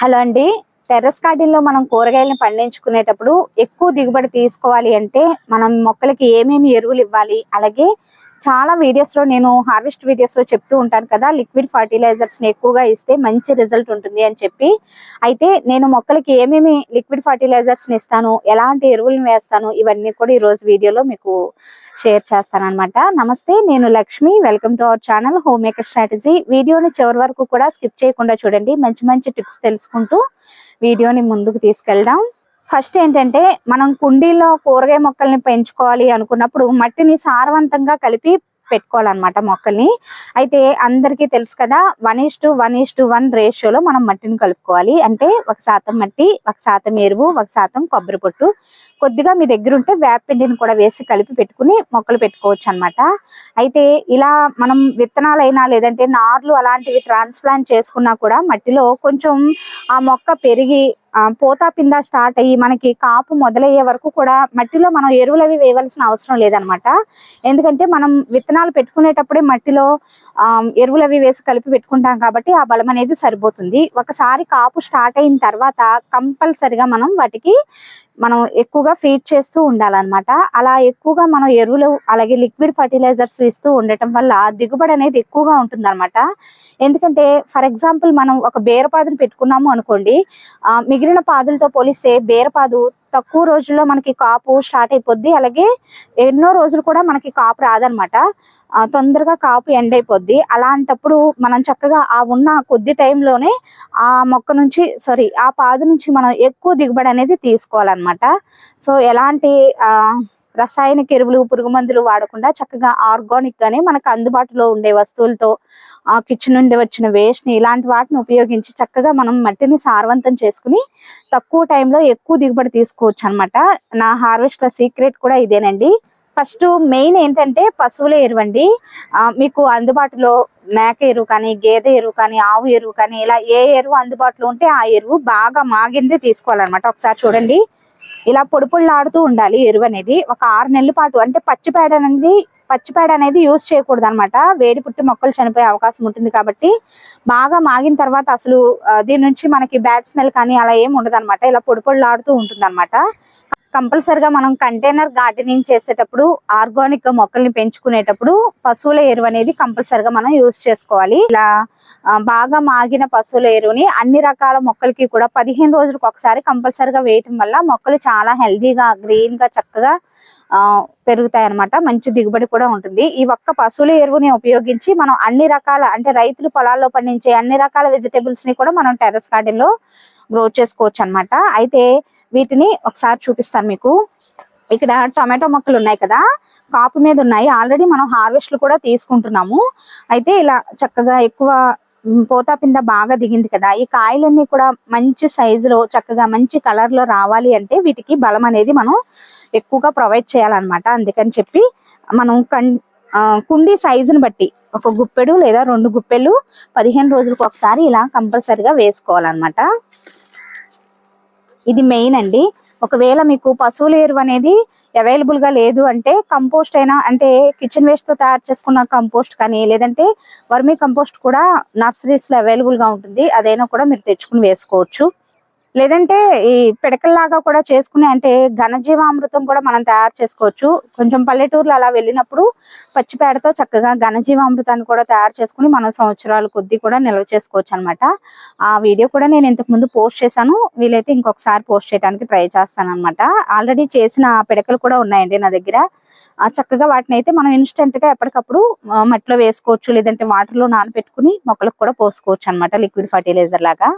Hello అండి. Terrace గార్డెన్లో మనం కూరగాయలను పండించుకునేటప్పుడు ఎక్కువ దిగుబడి తీసుకోవాలి అంటే మనం మొక్కలకి ఏమేమి ఎరువులు ఇవ్వాలి? అలాగే చాలా వీడియోస్లో నేను హార్వెస్ట్ వీడియోస్లో చెప్తూ ఉంటాను కదా లిక్విడ్ ఫర్టిలైజర్స్ని ఎక్కువగా ఇస్తే మంచి రిజల్ట్ ఉంటుంది అని చెప్పి. అయితే నేను మొక్కలకి ఏమేమి లిక్విడ్ ఫర్టిలైజర్స్ని ఇస్తాను ఎలాంటి ఎరువులను వేస్తాను ఇవన్నీ కూడా ఈ రోజు వీడియోలో మీకు షేర్ చేస్తాను అనమాట నమస్తే నేను Lakshmi. Welcome to our channel home maker strategy. వీడియోని చివరి వరకు కూడా స్కిప్ చేయకుండా చూడండి. మంచి మంచి టిప్స్ తెలుసుకుంటూ వీడియోని ముందుకు తీసుకెళ్దాం. ఫస్ట్ ఏంటంటే మనం కుండీలో కూరగాయ మొక్కల్ని పెంచుకోవాలి అనుకున్నప్పుడు మట్టిని సారవంతంగా కలిపి పెట్టుకోవాలన్నమాట మొక్కల్ని. అయితే అందరికీ తెలుసు కదా one is to one is to one రేషియోలో మనం మట్టిని కలుపుకోవాలి. అంటే ఒక శాతం మట్టి ఒక శాతం ఎరువు ఒక శాతం కొబ్బరి పొట్టు. కొద్దిగా మీ దగ్గర ఉంటే వేపిండిని కూడా వేసి కలిపి పెట్టుకుని మొక్కలు పెట్టుకోవచ్చు అన్నమాట. అయితే ఇలా మనం విత్తనాలైనా లేదంటే నార్లు అలాంటివి ట్రాన్స్ప్లాంట్ చేసుకున్నా కూడా మట్టిలో కొంచెం ఆ మొక్క పెరిగి పోతా పింద స్టార్ట్ అయ్యి మనకి కాపు మొదలయ్యే వరకు కూడా మట్టిలో మనం ఎరువులు అవి వేయవలసిన అవసరం లేదనమాట. ఎందుకంటే మనం విత్తనాలు పెట్టుకునేటప్పుడే మట్టిలో ఎరువులు అవి వేసి కలిపి పెట్టుకుంటాం కాబట్టి ఆ బలం అనేది సరిపోతుంది. ఒకసారి కాపు స్టార్ట్ అయిన తర్వాత కంపల్సరిగా మనం వాటికి మనం ఎక్కువగా ఫీడ్ చేస్తూ ఉండాలన్నమాట. అలా ఎక్కువగా మనం ఎరువులు అలాగే లిక్విడ్ ఫర్టిలైజర్స్ ఇస్తూ ఉండటం వల్ల దిగుబడి అనేది ఎక్కువగా ఉంటుందన్నమాట. ఎందుకంటే ఫర్ ఎగ్జాంపుల్ మనం ఒక బేరపాదుని పెట్టుకున్నాము అనుకోండి ఆ, మిగిలిన పాదులతో పోలిస్తే బేరపాదు తక్కువ రోజుల్లో మనకి కాపు స్టార్ట్ అయిపోద్ది. అలాగే ఎన్నో రోజులు కూడా మనకి కాపు రాదనమాట. తొందరగా కాపు ఎండ్ అయిపోద్ది. అలాంటప్పుడు మనం చక్కగా ఆ ఉన్న కొద్ది టైంలోనే ఆ మొక్క నుంచి సారీ ఆ పాదు నుంచి మనం ఎక్కువ దిగుబడి అనేది తీసుకోవాలన్నమాట సో ఎలాంటి ఆ, రసాయనిక ఎరువులు పురుగు మందులు వాడకుండా చక్కగా ఆర్గానిక్ గానే మనకు అందుబాటులో ఉండే వస్తువులతో ఆ కిచెన్ నుండి వచ్చిన వేస్ట్ని ఇలాంటి వాటిని ఉపయోగించి చక్కగా మనం మట్టిని సారవంతం చేసుకుని తక్కువ టైంలో ఎక్కువ దిగుబడి తీసుకోవచ్చు అనమాట నా హార్వెస్ట్ సీక్రెట్ కూడా ఇదేనండి. ఫస్ట్ మెయిన్ ఏంటంటే పశువుల ఎరువు అండి. మీకు అందుబాటులో మేక ఎరువు కానీ గేదె ఎరువు కానీ ఆవు ఎరువు కానీ ఇలా ఏ ఎరువు అందుబాటులో ఉంటే ఆ ఎరువు బాగా మాగిందే తీసుకోవాలన్నమాట. ఒకసారి చూడండి. ఇలా పొడి పొడిలాడుతూ ఉండాలి ఎరువు అనేది. ఒక ఆరు నెలల పాటు అంటే పచ్చిపేడ అనేది పచ్చిపేడ అనేది యూజ్ చేయకూడదు అనమాట వేడి పుట్టి మొక్కలు చనిపోయే అవకాశం ఉంటుంది కాబట్టి బాగా మాగిన తర్వాత అసలు దీని నుంచి మనకి బ్యాడ్ స్మెల్ కానీ అలా ఏమి ఉండదు అనమాట ఇలా పొడి పొడిలాడుతూ ఉంటుంది అనమాట కంపల్సరిగా మనం కంటైనర్ గార్డెనింగ్ చేసేటప్పుడు ఆర్గానిక్ మొక్కల్ని పెంచుకునేటప్పుడు పశువుల ఎరువు అనేది కంపల్సరిగా మనం యూజ్ చేసుకోవాలి. ఇలా బాగా మాగిన పశువుల ఎరువుని అన్ని రకాల మొక్కలకి కూడా పదిహేను రోజులకు ఒకసారి కంపల్సరిగా వేయటం వల్ల మొక్కలు చాలా హెల్దీగా గ్రీన్గా చక్కగా ఆ పెరుగుతాయి అన్నమాట మంచి దిగుబడి కూడా ఉంటుంది. ఈ ఒక్క పశువుల ఎరువుని ఉపయోగించి మనం అన్ని రకాల అంటే రైతులు పొలాల్లో పండించే అన్ని రకాల వెజిటేబుల్స్ని కూడా మనం టెర్రస్ గార్డెన్లో గ్రో చేసుకోవచ్చు అన్నమాట అయితే వీటిని ఒకసారి చూపిస్తాను మీకు. ఇక్కడ టొమాటో మొక్కలు ఉన్నాయి కదా కాపు మీద ఉన్నాయి. ఆల్రెడీ మనం హార్వెస్ట్లు కూడా తీసుకుంటున్నాము. అయితే ఇలా చక్కగా ఎక్కువ పోతా పింద బాగా దిగింది కదా. ఈ కాయలన్నీ కూడా మంచి సైజులో చక్కగా మంచి కలర్లో రావాలి అంటే వీటికి బలం అనేది మనం ఎక్కువగా ప్రొవైడ్ చేయాలన్నమాట. అందుకని చెప్పి మనం కన్ కుండీ సైజుని బట్టి ఒక గుప్పెడు లేదా రెండు గుప్పెలు పదిహేను రోజులకు ఒకసారి ఇలా కంపల్సరిగా వేసుకోవాలన్నమాట. ఇది మెయిన్ అండి. ఒకవేళ మీకు పశువుల ఎరువు అనేది అవైలబుల్గా లేదు అంటే కంపోస్ట్ అయినా అంటే కిచెన్ వేస్ట్తో తయారు చేసుకున్న కంపోస్ట్ కానీ లేదంటే వర్మీ కంపోస్ట్ కూడా నర్సరీస్లో అవైలబుల్గా ఉంటుంది. అదైనా కూడా మీరు తెచ్చుకుని వేసుకోవచ్చు. లేదంటే ఈ పిడకల్లాగా కూడా చేసుకుని అంటే ఘనజీవామృతం కూడా మనం తయారు చేసుకోవచ్చు. కొంచెం పల్లెటూర్లు అలా వెళ్ళినప్పుడు పచ్చిపేడతో చక్కగా ఘనజీవామృతాన్ని కూడా తయారు చేసుకుని మనం సంవత్సరాల కొద్దీ కూడా నిల్వ చేసుకోవచ్చు అనమాట ఆ వీడియో కూడా నేను ఇంతకు ముందు పోస్ట్ చేశాను. వీలైతే ఇంకొకసారి పోస్ట్ చేయడానికి ట్రై చేస్తాను అనమాట ఆల్రెడీ చేసిన పిడకలు కూడా ఉన్నాయండి నా దగ్గర. ఆ చక్కగా వాటిని అయితే మనం ఇన్స్టెంట్గా ఎప్పటికప్పుడు మట్టిలో వేసుకోవచ్చు. లేదంటే వాటర్లో నానబెట్టుకుని మొక్కలకు కూడా పోసుకోవచ్చు అనమాట లిక్విడ్ ఫర్టిలైజర్ లాగా.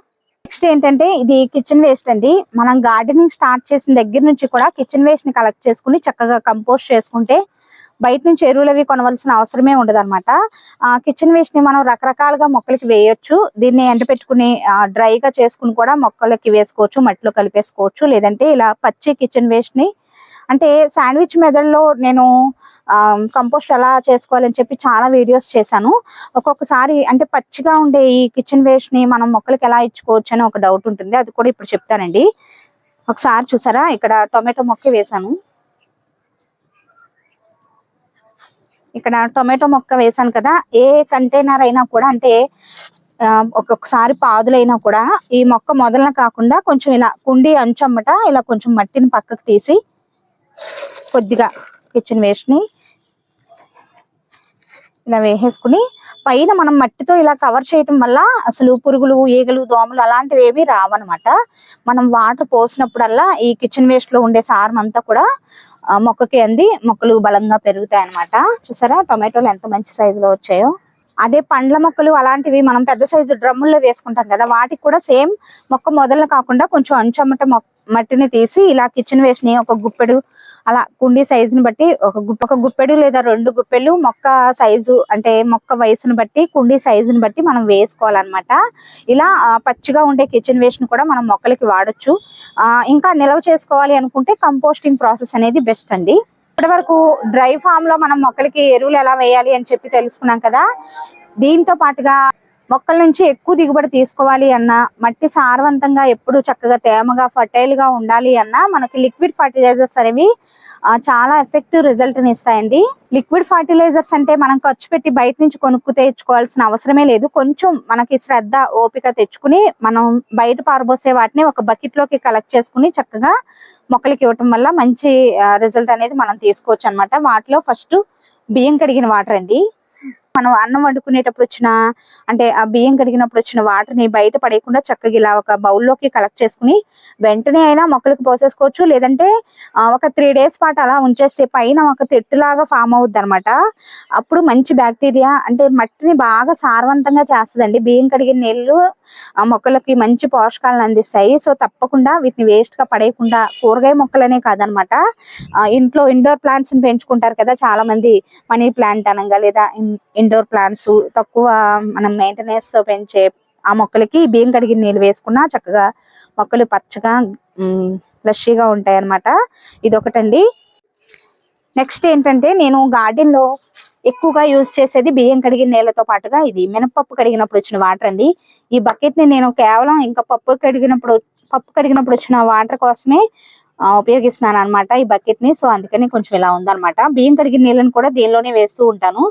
నెక్స్ట్ ఏంటంటే ఇది కిచెన్ వేస్ట్ అండి. మనం గార్డెనింగ్ స్టార్ట్ చేసిన దగ్గర నుంచి కూడా కిచెన్ వేస్ట్ని కలెక్ట్ చేసుకుని చక్కగా కంపోస్ట్ చేసుకుంటే బయట నుంచి ఎరువులు అవి కొనవలసిన అవసరమే ఉండదు అనమాట కిచెన్ వేస్ట్ని మనం రకరకాలుగా మొక్కలకి వేయొచ్చు. దీన్ని ఎండపెట్టుకుని డ్రైగా చేసుకుని కూడా మొక్కలకి వేసుకోవచ్చు మట్టిలో కలిపేసుకోవచ్చు. లేదంటే ఇలా పచ్చి కిచెన్ వేస్ట్ని అంటే శాండ్విచ్ మెథడ్లో నేను కంపోస్ట్ ఎలా చేసుకోవాలని చెప్పి చాలా వీడియోస్ చేశాను. ఒక్కొక్కసారి అంటే పచ్చిగా ఉండే ఈ కిచెన్ వేస్ట్ని మనం మొక్కలకి ఎలా ఇచ్చుకోవచ్చు అని ఒక డౌట్ ఉంటుంది. అది కూడా ఇప్పుడు చెప్తానండి. ఒకసారి చూసారా? ఇక్కడ టొమాటో మొక్క వేసాను ఇక్కడ టొమాటో మొక్క వేసాను కదా. ఏ కంటైనర్ అయినా కూడా అంటే ఒక్కొక్కసారి పాదులైనా కూడా ఈ మొక్క మొదలన కాకుండా కొంచెం ఇలా కుండి అంచమ్మట ఇలా కొంచెం మట్టిని పక్కకు తీసి కొద్దిగా కిచెన్ వేస్ట్ని ఇలా వేసేసుకుని పైన మనం మట్టితో ఇలా కవర్ చేయటం వల్ల అసలు పురుగులు ఈగలు దోమలు అలాంటివి ఏవి రావన్నమాట. మనం వాటర్ పోసినప్పుడల్లా ఈ కిచెన్ వేస్ట్లో ఉండే సారం అంతా కూడా మొక్కకి అంది మొక్కలు బలంగా పెరుగుతాయి అన్నమాట చూసారా? టొమాటోలు ఎంత మంచి సైజులో వచ్చాయో. అదే పండ్ల మొక్కలు అలాంటివి మనం పెద్ద సైజు డ్రమ్ముల్లో వేసుకుంటాం కదా వాటికి కూడా సేమ్ మొక్క మొదలు కాకుండా కొంచెం అంచమ్మట మొ- మట్టిని తీసి ఇలా కిచెన్ వేస్ట్ని ఒక గుప్పెడు అలా కుండీ సైజుని బట్టి ఒక గుప్ప ఒక గుప్పెడు లేదా రెండు గుప్పెలు మొక్క సైజు అంటే మొక్క వయసును బట్టి కుండీ సైజుని బట్టి మనం వేసుకోవాలన్నమాట. ఇలా పచ్చిగా ఉండే కిచెన్ వేస్ట్ని కూడా మనం మొక్కలకి వాడొచ్చు. ఆ, ఇంకా నిల్వ చేసుకోవాలి అనుకుంటే కంపోస్టింగ్ ప్రాసెస్ అనేది బెస్ట్ అండి. ఇప్పటి వరకు డ్రై ఫామ్లో మనం మొక్కలకి ఎరువులు ఎలా వేయాలి అని చెప్పి తెలుసుకున్నాం కదా. దీంతో పాటుగా మొక్కల నుంచి ఎక్కువ దిగుబడి తీసుకోవాలి అన్నా మట్టి సారవంతంగా ఎప్పుడు చక్కగా తేమగా ఫర్టైల్గా ఉండాలి అన్నా మనకి లిక్విడ్ ఫర్టిలైజర్స్ అనేవి చాలా ఎఫెక్టివ్ రిజల్ట్ని ఇస్తాయండి లిక్విడ్ ఫర్టిలైజర్స్ అంటే మనం ఖర్చు పెట్టి బయట నుంచి కొనుక్కు తెచ్చుకోవాల్సిన అవసరమే లేదు. కొంచెం మనకి శ్రద్ధ ఓపిక తెచ్చుకుని మనం బయట పారబోసే వాటిని ఒక బకెట్లోకి కలెక్ట్ చేసుకుని చక్కగా మొక్కలకి ఇవ్వటం వల్ల మంచి రిజల్ట్ అనేది మనం తీసుకోవచ్చు అన్నమాట వాటిలో ఫస్ట్ బియ్యం కడిగిన వాటర్ అండి. మనం అన్నం వండుకునేటప్పుడు వచ్చిన అంటే ఆ బియ్యం కడిగినప్పుడు వచ్చిన వాటర్ని బయట పడేయకుండా చక్కగా ఇలా ఒక బౌల్లోకి కలెక్ట్ చేసుకుని వెంటనే అయినా మొక్కలకు పోసేసుకోవచ్చు. లేదంటే ఒక త్రీ డేస్ పాటు అలా ఉంచేస్తే పైన ఒక తెట్టులాగా ఫామ్ అవుద్ది అనమాట అప్పుడు మంచి బ్యాక్టీరియా అంటే మట్టిని బాగా సారవంతంగా చేస్తుందండి. బియ్యం కడిగిన నీళ్ళు ఆ మొక్కలకి మంచి పోషకాలను అందిస్తాయి. సో తప్పకుండా వీటిని వేస్ట్గా పడేయకుండా కూరగాయ మొక్కలనే కాదనమాట ఇంట్లో ఇండోర్ ప్లాంట్స్ని పెంచుకుంటారు కదా చాలా మంది మనీ ప్లాంట్ అనగా లేదా ఇండోర్ ప్లాంట్స్ తక్కువ మనం మెయింటెనెన్స్తో పెంచే ఆ మొక్కలకి బియ్యం కడిగిన నీళ్ళు వేసుకున్నా చక్కగా మొక్కలు పచ్చగా ఫ్లెషీగా ఉంటాయి అన్నమాట ఇది ఒకటండి నెక్స్ట్ ఏంటంటే నేను గార్డెన్లో ఎక్కువగా యూజ్ చేసేది బియ్యం కడిగిన నీళ్ళతో పాటుగా ఇది మినపప్పు కడిగినప్పుడు వచ్చిన వాటర్ అండి. ఈ బకెట్ని నేను కేవలం ఇంకా పప్పు కడిగినప్పుడు పప్పు కడిగినప్పుడు వచ్చిన వాటర్ కోసమే ఉపయోగిస్తున్నాను అనమాట ఈ బకెట్ని సో అందుకని కొంచెం ఇలా ఉందన్నమాట. బియ్యం కడిగిన నీళ్ళని కూడా దీనిలోనే వేస్తూ ఉంటాను.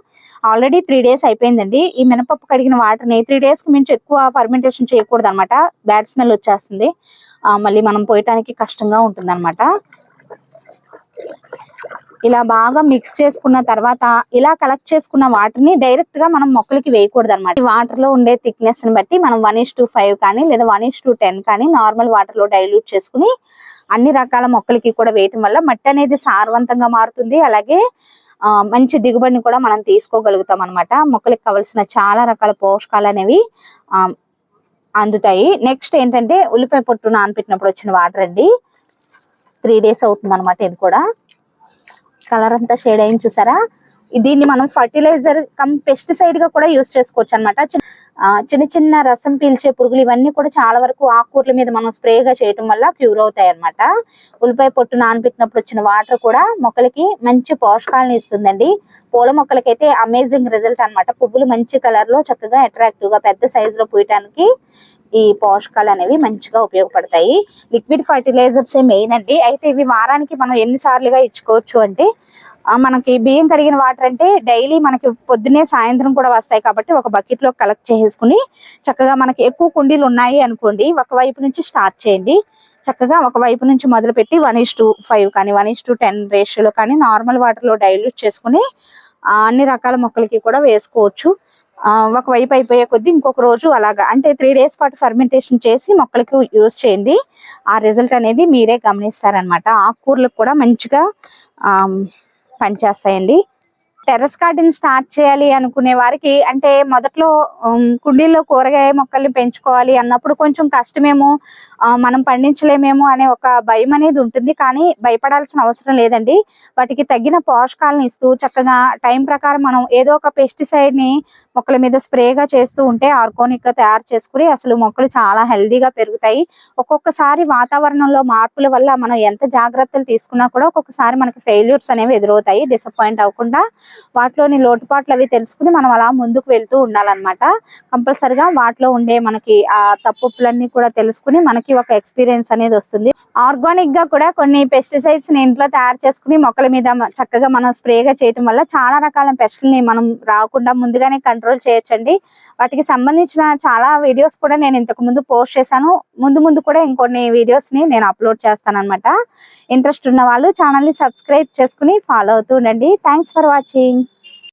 ఆల్రెడీ త్రీ డేస్ అయిపోయిందండి. ఈ మినపప్పు కడిగిన వాటర్ని త్రీ డేస్కి మించి ఎక్కువ ఫర్మెంటేషన్ చేయకూడదు అనమాట బ్యాడ్ స్మెల్ వచ్చేస్తుంది మళ్ళీ మనం పోయటానికి కష్టంగా ఉంటుంది ఇలా బాగా మిక్స్ చేసుకున్న తర్వాత ఇలా కలెక్ట్ చేసుకున్న వాటర్ని డైరెక్ట్గా మనం మొక్కలకి వేయకూడదు అనమాట వాటర్లో ఉండే థిక్నెస్ని బట్టి మనం వన్ ఇస్ టు ఫైవ్ కానీ లేదా వన్ ఇస్ టు టెన్ కానీ నార్మల్ వాటర్లో డైల్యూట్ చేసుకుని అన్ని రకాల మొక్కలకి కూడా వేయటం వల్ల మట్టి అనేది సారవంతంగా మారుతుంది. అలాగే మంచి దిగుబడిని కూడా మనం తీసుకోగలుగుతాం అనమాట మొక్కలకు కావలసిన చాలా రకాల పోషకాలు అనేవి అందుతాయి. నెక్స్ట్ ఏంటంటే ఉల్లిపాయ పొట్టు నానపెట్టినప్పుడు వచ్చిన వాటర్ అండి. త్రీ డేస్ అవుతుంది అనమాట ఇది కూడా. కలర్ అంతా షేడ్ అయింది చూసారా? దీన్ని మనం ఫర్టిలైజర్ కమ్ పెస్టిసైడ్గా కూడా యూస్ చేసుకోవచ్చు అనమాట చిన్న చిన్న రసం పీల్చే పురుగులు ఇవన్నీ కూడా చాలా వరకు ఆకుకూరల మీద మనం స్ప్రేగా చేయటం వల్ల క్యూర్ అవుతాయి అనమాట ఉల్లిపాయ పొట్టు నానబెట్టినప్పుడు వచ్చిన వాటర్ కూడా మొక్కలకి మంచి పోషకాలను ఇస్తుందండి. పూల మొక్కలకైతే అమేజింగ్ రిజల్ట్ అన్నమాట. పువ్వులు మంచి కలర్లో చక్కగా అట్రాక్టివ్గా పెద్ద సైజ్లో పూయటానికి ఈ పోషకాలు అనేవి మంచిగా ఉపయోగపడతాయి. లిక్విడ్ ఫర్టిలైజర్సే మెయిన్ అండి. అయితే ఇవి వారానికి మనం ఎన్ని సార్లుగా ఇచ్చుకోవచ్చు అంటే మనకి బియ్యం కడిగిన వాటర్ అంటే డైలీ మనకి పొద్దున్నే సాయంత్రం కూడా వస్తాయి కాబట్టి ఒక బకెట్లో కలెక్ట్ చేసుకుని చక్కగా మనకి ఎక్కువ కుండీలు ఉన్నాయి అనుకోండి ఒక వైపు నుంచి స్టార్ట్ చేయండి. చక్కగా ఒక వైపు నుంచి మొదలు పెట్టి వన్ ఇస్ టు ఫైవ్ కానీ వన్ ఇస్ టు టెన్ రేషియోలో కానీ నార్మల్ వాటర్లో డైల్యూట్ చేసుకుని అన్ని రకాల మొక్కలకి కూడా వేసుకోవచ్చు. ఒక వైపు అయిపోయే కొద్దీ ఇంకొక రోజు అలాగా అంటే త్రీ డేస్ పాటు ఫర్మెంటేషన్ చేసి మొక్కలకి యూజ్ చేయండి. ఆ రిజల్ట్ అనేది మీరే గమనిస్తారనమాట ఆకుకూరలకు కూడా మంచిగా పనిచేస్తాయండి. టెర్రస్ గార్డెన్ స్టార్ట్ చేయాలి అనుకునే వారికి అంటే మొదట్లో కుండీల్లో కూరగాయ మొక్కల్ని పెంచుకోవాలి అన్నప్పుడు కొంచెం కష్టమేమో మనం పండించలేమేమో అనే ఒక భయం అనేది ఉంటుంది. కానీ భయపడాల్సిన అవసరం లేదండి. వాటికి తగిన పోషకాలను ఇస్తూ చక్కగా టైం ప్రకారం మనం ఏదో ఒక పెస్టిసైడ్ని మొక్కల మీద స్ప్రేగా చేస్తూ ఉంటే ఆర్గానిక్గా తయారు చేసుకుని అసలు మొక్కలు చాలా హెల్దీగా పెరుగుతాయి. ఒక్కొక్కసారి వాతావరణంలో మార్పుల వల్ల మనం ఎంత జాగ్రత్తలు తీసుకున్నా కూడా ఒక్కొక్కసారి మనకి ఫెయిల్యూర్స్ అనేవి ఎదురవుతాయి. డిసప్పాయింట్ అవ్వకుండా వాటిలోని లోటుపాట్లు అవి తెలుసుకుని మనం అలా ముందుకు వెళ్తూ ఉండాలన్నమాట. కంపల్సరిగా వాటిలో ఉండే మనకి ఆ తప్పులన్నీ కూడా తెలుసుకుని మనకి ఒక ఎక్స్పీరియన్స్ అనేది వస్తుంది. ఆర్గానిక్గా కూడా కొన్ని పెస్టిసైడ్స్ని ఇంట్లో తయారు చేసుకుని మొక్కల మీద చక్కగా మనం స్ప్రేగా చేయటం వల్ల చాలా రకాల పెస్ట్లని మనం రాకుండా ముందుగానే కంట్రోల్ చేయొచ్చండి. వాటికి సంబంధించిన చాలా వీడియోస్ కూడా నేను ఇంతకు ముందు పోస్ట్ చేశాను. ముందు ముందు కూడా ఇంకొన్ని వీడియోస్ని నేను అప్లోడ్ చేస్తాను అనమాట ఇంట్రెస్ట్ ఉన్న వాళ్ళు ఛానల్ని సబ్స్క్రైబ్ చేసుకుని ఫాలో అవుతూ ఉండండి. Thanks for watching. watching.